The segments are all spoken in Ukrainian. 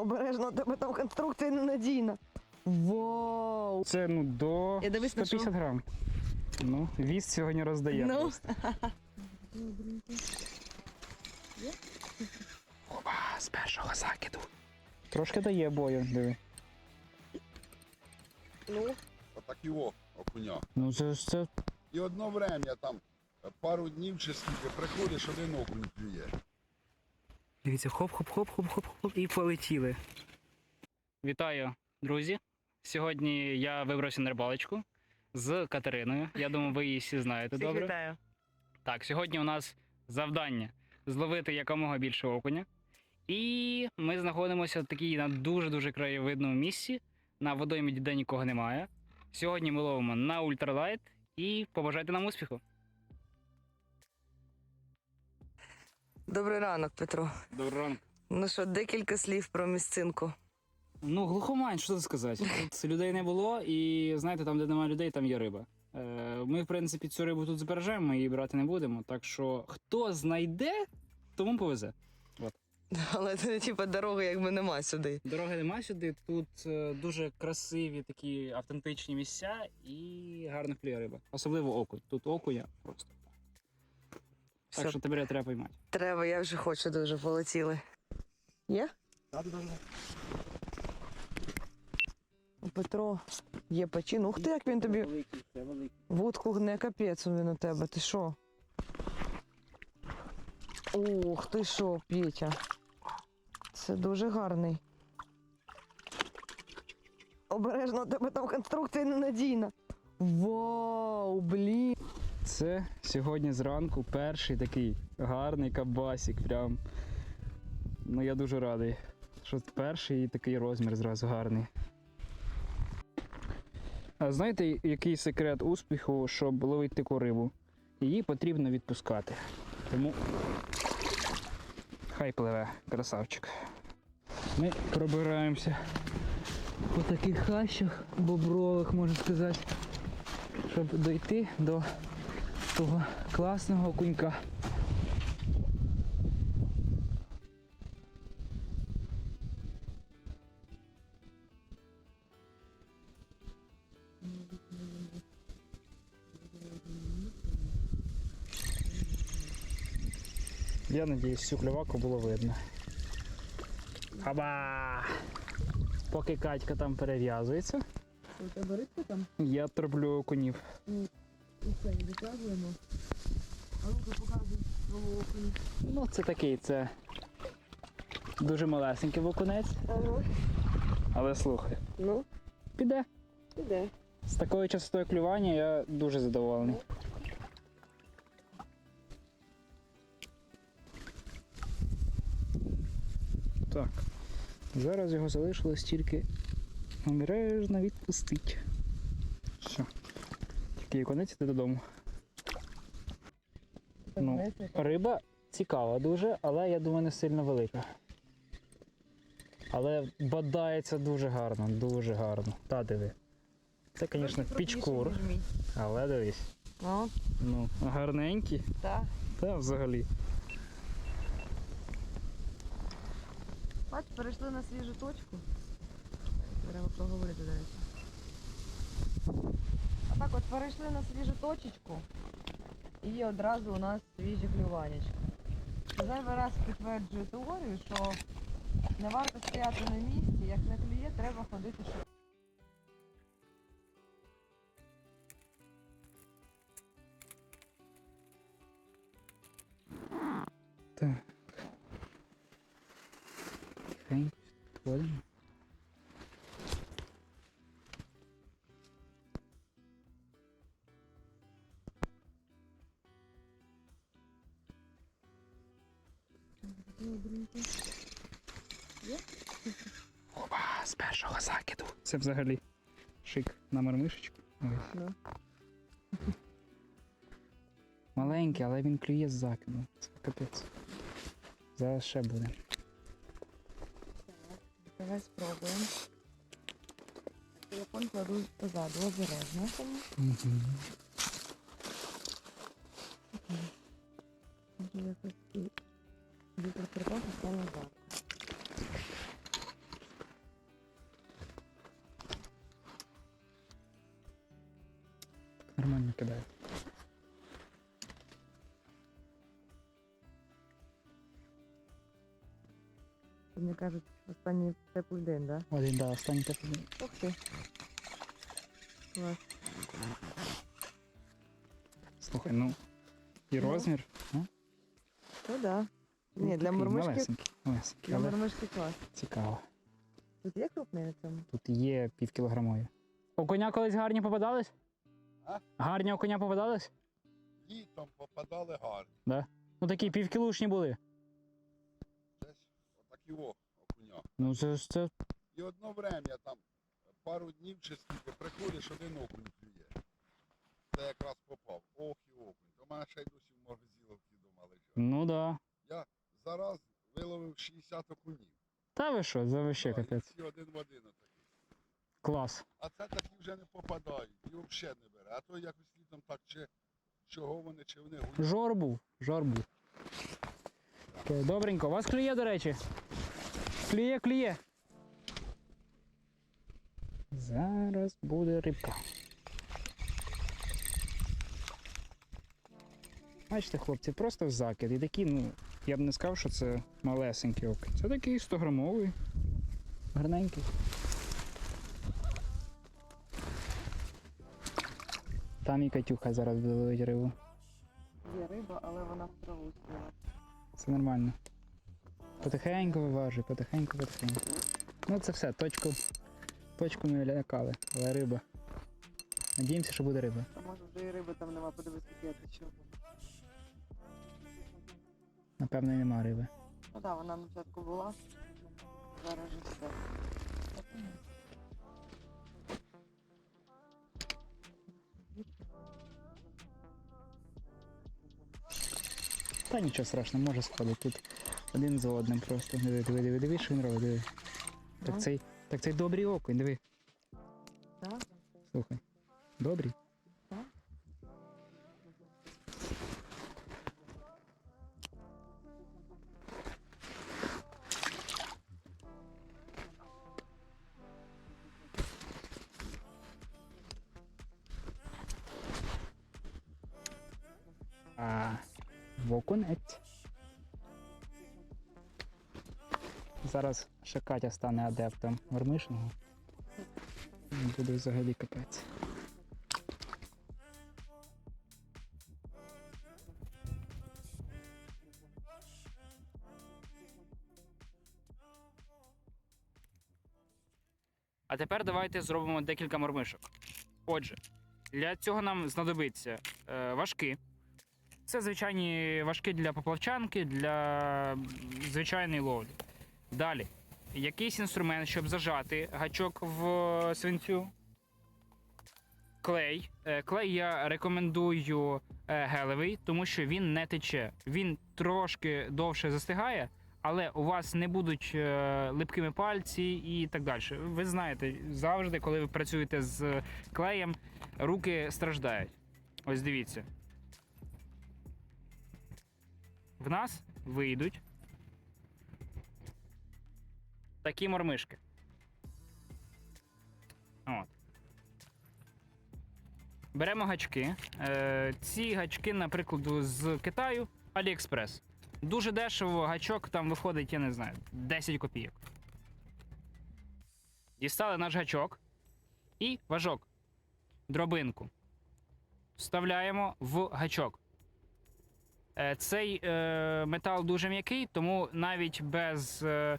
Обережно, у тебе там конструкція ненадійна. Вау! Це ну до Я дивись на 150 грам. Ну, віз сьогодні роздає. Ну. просто. Опа, з першого закиду. Трошки дає бою, диви. Ну, Отак його окуня. Ну це ж це. І одно время там пару днів чи скільки приходиш, один окунь клює. Дивіться, хоп-хоп-хоп-хоп-хоп-хоп і полетіли. Вітаю, друзі. Сьогодні я вибрався на рибалочку з Катериною. Я думаю, ви її всі знаєте всіх добре. вітаю. Так, сьогодні у нас завдання зловити якомога більше окуня. І ми знаходимося в такій на дуже-дуже краєвидному місці. На водоймі де нікого немає. Сьогодні ми ловимо на ультралайт і побажайте нам успіху. Добрий ранок, Петро. Доброго ранку. Ну що, декілька слів про місцинку. Ну, глухомань, що тут сказати? Тут людей не було, і знаєте, там, де немає людей, там є риба. Е, Ми, в принципі, цю рибу тут збережемо, ми її брати не будемо. Так що хто знайде, тому повезе. Але це типу дороги якби нема сюди. Дороги нема сюди. Тут е, дуже красиві такі автентичні місця і гарно клює риба. Особливо окунь. Тут окуня просто. Так що тебе треба поймати. Треба, я вже хочу дуже полетіли. Є? У Петро є пачин. Ух ти, як він тобі Великий, це великий. вудку гне капець він у тебе. Ти що? Ух ти що, Петя. Це дуже гарний. Обережно, у тебе там конструкція ненадійна. Вау, блін. Це сьогодні зранку перший такий гарний кабасик. Прям. Ну я дуже радий. Що перший такий розмір зразу гарний. А знаєте, який секрет успіху, щоб ловити таку рибу? Її потрібно відпускати. Тому хай пливе, красавчик. Ми пробираємося по таких хащах бобрових, можна сказати, щоб дойти до того класного кунька. Я надіюсь, цю клюваку було видно. Хаба! Поки Катька там перев'язується, там? я троблю окунів. І це, відказуємо. А ну-ка показуй свого окуня. Ну, це такий, це дуже малесенький окунець, Ага. але слухай, Ну, піде. іде. З такою частотою клювання я дуже задоволений. Так. Зараз його залишилось тільки обережно відпустити. Все. Тільки конець іде додому. Ну, риба цікава дуже, але я думаю, не сильно велика. Але бодається дуже гарно, дуже гарно. Та диви. Це, звісно, пічкур, але дивись. Ну, Ну, гарненький. так. Та взагалі. Бач, перейшли на свіжу точку. Треба проговорити, до речі. Так от перейшли на свіжу точечку і одразу у нас свіжі клюванечка. Зайвий раз підтверджую теорію, що не варто стояти на місці, як не клює, треба ходити шукати. Це взагалі шик на мармишечку. Ну. Маленький, але він клює з закиду. Це капець. Зараз ще буде. Давай спробуємо. Телефон кладу позаду, обережно. Угу. Може якось і вітер стало жарко. Кидаю. Мені кажуть, останній теплий день, да? Один, да, останній теплий. Ух ти. Клас. Слухай, ну. І Ну. розмір. Ну да. ну, Ні, для такий Малесенький, малесенький, для але клас. цікаво. Тут є крупний на цьому? Тут є півкілограмові. Окуня колись гарні попадались? А? Гарні окуня попадались? Літом попадали гарні. Ну такі півкілушні були. Десь отакі о, окуня. Ну це ж це. І одно время там пару днів чи скільки приходиш, один окунь клює. Це якраз попав. Ох і окунь. То в мене ще й досі в морозиловці дома лежать. Ну да. Я Зараз виловив 60 окунів. Та ви що, за Да, і капець. всі один в один отакий. Клас. А це такі вже не попадають і взагалі не. А то якось літом так чи чого вони, чи вони гуляють. Жор був, жор був. Окей, Добренько. Вас клює, до речі. Клює, клює. Зараз буде рибка. Бачите, хлопці, просто в закид. І такі, ну, я б не сказав, що це малесенький окунь. Це такий 100-грамовий. Гарненький. Там і Катюха зараз буде ловити рибу. Є риба, але вона в траву сіла. Все нормально. Потихеньку виважуй, потихеньку, потихеньку. Ну це все, точку. Точку ми лякали, але риба. Надіємося, що буде риба. А може вже і риби там нема, подивись, як я течу. Напевно, і нема риби. Ну так, вона на початку була. Зараз же все. Та нічого страшного, може сходити. Тут один за одним просто. Диви, диви, диви, диви, що він робить, диви. Так цей, так цей добрий окунь, диви. Так? Слухай. Добрий. Окунець. Зараз ще Катя стане адептом вермишного. Буде взагалі капець. А тепер давайте зробимо декілька мормишок. Отже, для цього нам знадобиться е, важки. Це звичайні важки для поплавчанки, для звичайної ловлі. Далі. Якийсь інструмент, щоб зажати гачок в свинцю. Клей. Е, Клей я рекомендую е, гелевий, тому що він не тече. Він трошки довше застигає, але у вас не будуть е, липкими пальці і так далі. Ви знаєте, завжди, коли ви працюєте з клеєм, руки страждають. Ось дивіться. В нас вийдуть такі мормишки. От. Беремо гачки. Е, ці гачки, наприклад, з Китаю AliExpress. Дуже дешево гачок там виходить, я не знаю, 10 копійок. Дістали наш гачок і важок. Дробинку. Вставляємо в гачок. Е, Цей е, метал дуже м'який, тому навіть без е,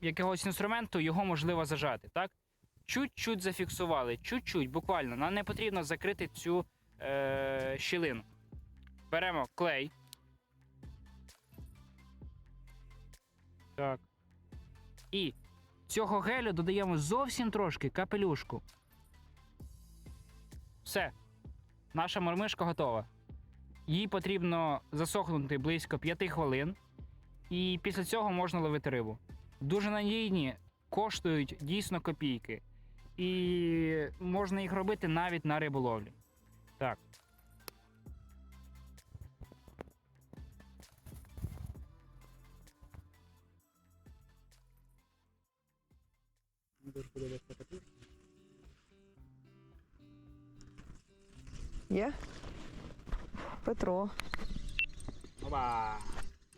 якогось інструменту його можливо зажати. Так? Чуть-чуть зафіксували, чуть-чуть, буквально. Нам не потрібно закрити цю е, щілину. Беремо клей. Так. І цього гелю додаємо зовсім трошки капелюшку. Все. Наша мормишка готова. Їй потрібно засохнути близько 5 хвилин, і після цього можна ловити рибу. Дуже надійні, коштують дійсно копійки. І можна їх робити навіть на риболовлі. Так. Дуже подобається. Є? Петро. Опа!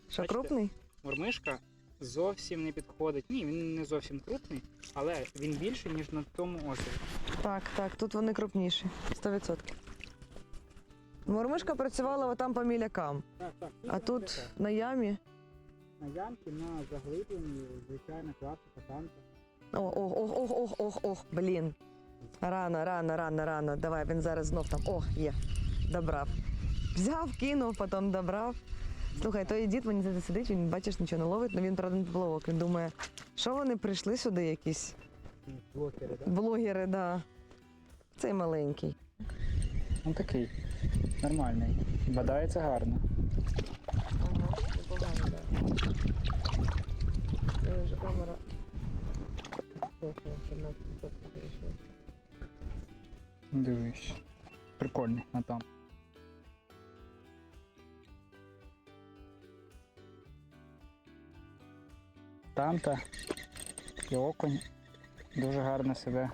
Що, Бачите? крупний? Мормишка зовсім не підходить. Ні, він не зовсім крупний, але він більший, ніж на тому острові. Так, так, тут вони крупніші. 100%. Мормишка працювала отам по мілякам, Так, так. а тут на ямі. на ямки, на заглибленні, звичайна класика танка. Ох, ох, ох, ох, ох, ох, ох, блін. Рано, рано, рано, рано. Давай, він зараз знов там. О, є. Добрав. Взяв, кинув, потім добрав. Слухай, той дід мені це сидить, він бачиш, нічого не ловить, але він правда не поплавок. Він думає, що вони прийшли сюди якісь Блокери, так? блогери, да. Цей маленький. Он такий. Нормальний. Бадається гарно. Ага, непогано, так. Вже камера. Дивись. Прикольний, а там. Там-то і окунь дуже гарно себе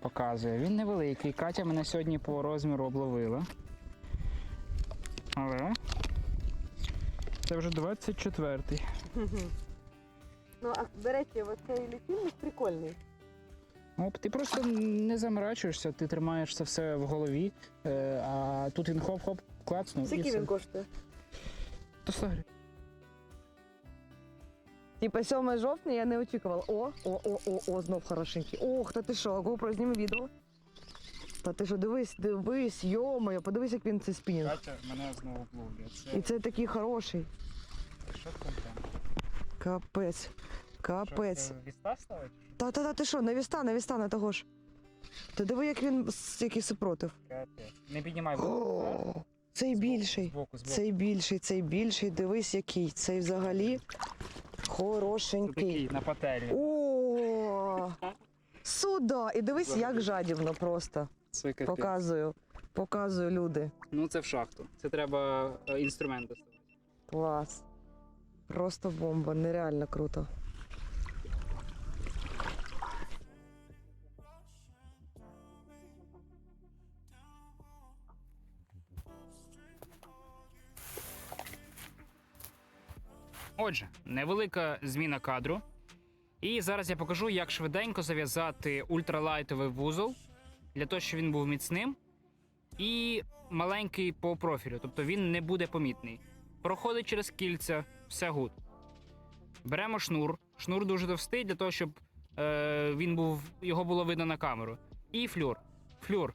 показує. Він невеликий. Катя мене сьогодні по розміру обловила. Але це вже 24-й. Ну, а до речі, оцей літільник прикольний. Оп, ти просто не заморачуєшся, ти тримаєш це все в голові, е, а тут він хоп-хоп клацнув. Скільки він коштує? 100 гривень. Типа 7 жовтня я не очікувала. О, о, о, о, о, знов хорошенький. Ох, та ти що, GoPro, зніми відео. Та ти що, дивись, дивись, йомаю, подивись, як він цей спінінг. Катя мене знову обловлює. Це І це такий хороший. що там там? Капець. Капець. Віста ставить? Та та та ти що, на віста, на віста, на того ж. Ти диви, як він с- який супротив. Капець. Не піднімай О, Цей більший. Збоку, збоку. Цей більший, цей більший. Дивись, який. Цей взагалі Це хорошенький. такий на пательні. О! Сюда! І дивись, як жадібно просто. Це капець. Показую. Показую люди. Ну це в шахту. Це треба е, інструменти ставити. Клас. Просто бомба, нереально круто. Отже, невелика зміна кадру. І зараз я покажу, як швиденько зав'язати ультралайтовий вузол для того, щоб він був міцним і маленький по профілю, тобто він не буде помітний. Проходить через кільця, все гуд. Беремо шнур. Шнур дуже товстий для того, щоб е, він був, його було видно на камеру. І флюр. Флюр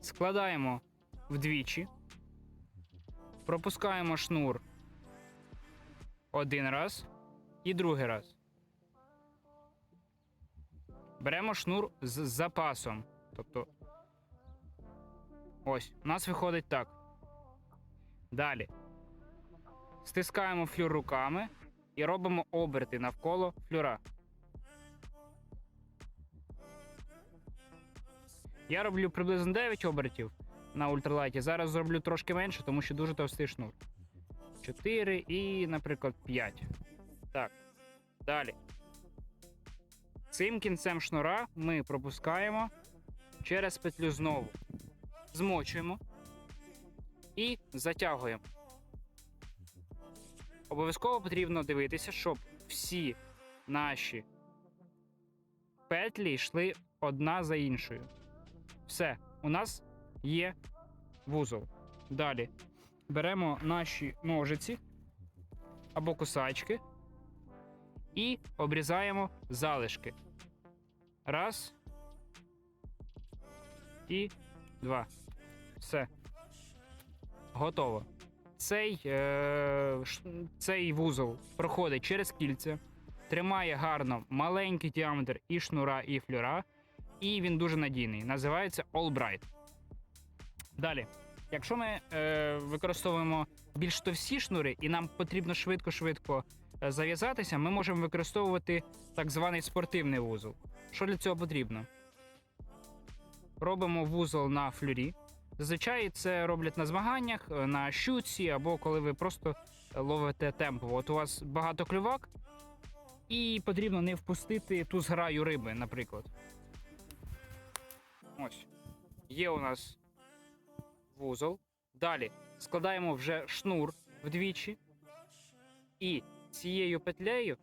складаємо вдвічі, пропускаємо шнур один раз і другий раз. Беремо шнур з запасом. Тобто. Ось, у нас виходить так. Далі. Стискаємо флюр руками і робимо оберти навколо флюра. Я роблю приблизно 9 обертів на ультралайті. Зараз зроблю трошки менше, тому що дуже товстий шнур. 4 і, наприклад, 5. Так. Далі. Цим кінцем шнура ми пропускаємо через петлю знову. Змочуємо і затягуємо. Обов'язково потрібно дивитися, щоб всі наші петлі йшли одна за іншою. Все, у нас є вузол. Далі беремо наші ножиці або кусачки і обрізаємо залишки. Раз. І два. Все. Готово. Цей, е, цей вузол проходить через кільця, тримає гарно маленький діаметр і шнура, і флюра, і він дуже надійний. Називається All Bright. Далі. Якщо ми е, використовуємо більш товсті шнури, і нам потрібно швидко-швидко е, зав'язатися, ми можемо використовувати так званий спортивний вузол. Що для цього потрібно? Робимо вузол на флюрі. Зазвичай це роблять на змаганнях, е, на щуці або коли ви просто ловите темпо. От у вас багато клювак, і потрібно не впустити ту зграю риби, наприклад. Ось. Є у нас вузол. Далі складаємо вже шнур вдвічі. І цією петлею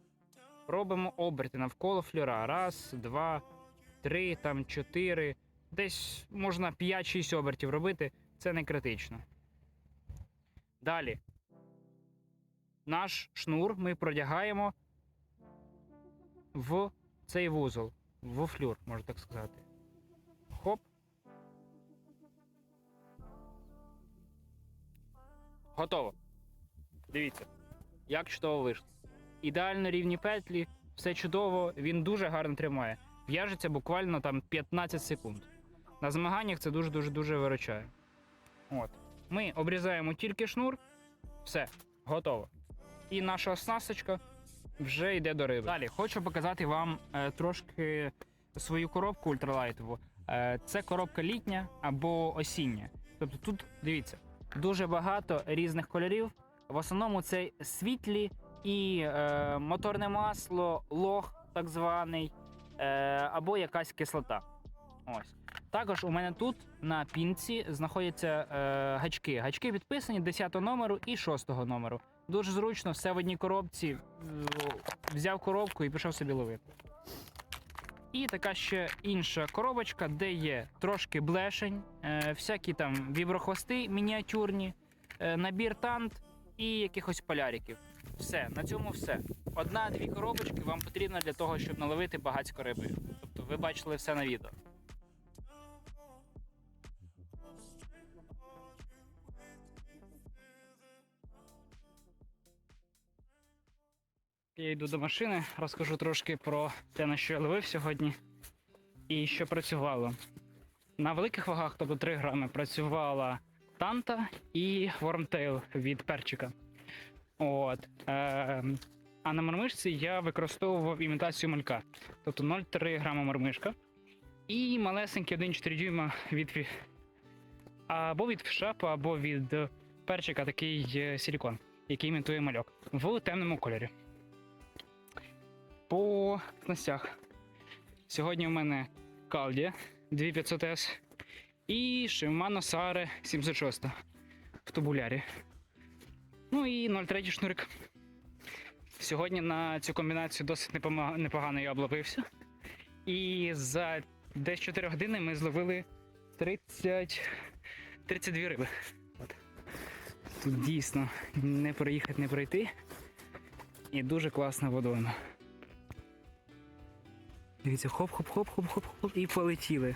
робимо оберти навколо флюра. Раз, два, три, там чотири. Десь можна 5-6 обертів робити, це не критично. Далі. Наш шнур ми продягаємо в цей вузол, в флюр, можна так сказати. Готово. Дивіться, як чудово вийшло. Ідеально рівні петлі, все чудово, він дуже гарно тримає. В'яжеться буквально там 15 секунд. На змаганнях це дуже-дуже дуже виручає. От. Ми обрізаємо тільки шнур, все, готово. І наша оснасточка вже йде до риби. Далі хочу показати вам е, трошки свою коробку ультралайтову. Е, це коробка літня або осіння. Тобто тут дивіться, дуже багато різних кольорів. В основному це світлі і е, моторне масло, лох, так званий, е, або якась кислота. Ось. Також у мене тут на пінці знаходяться е, гачки. Гачки підписані 10 номеру і 6 номеру. Дуже зручно, все в одній коробці. Взяв коробку і пішов собі ловити. І така ще інша коробочка, де є трошки блешень, е, всякі там віброхвости мініатюрні, е, набір тант і якихось поляриків. Все, на цьому все. Одна-дві коробочки вам потрібно для того, щоб наловити багатько риби. Тобто ви бачили все на відео. Я йду до машини, розкажу трошки про те, на що я ловив сьогодні і що працювало. На великих вагах, тобто 3 грами, працювала танта і вормтейл від перчика. От. Е, а на мормишці я використовував імітацію малька. Тобто 0,3 грама мормишка і малесенький 1,4 дюйма від або від фішапа, або від перчика такий е, силікон, який імітує мальок в темному кольорі по снастях. Сьогодні у мене Калді 2500S і Shimano Sare 76 в тубулярі. Ну і 0,3 шнурик. Сьогодні на цю комбінацію досить непогано я обловився. І за десь 4 години ми зловили 30... 32 риби. От. Тут дійсно не проїхати, не пройти. І дуже класна водойма. Дивіться, хоп-хоп-хоп-хоп-хоп-хоп і полетіли.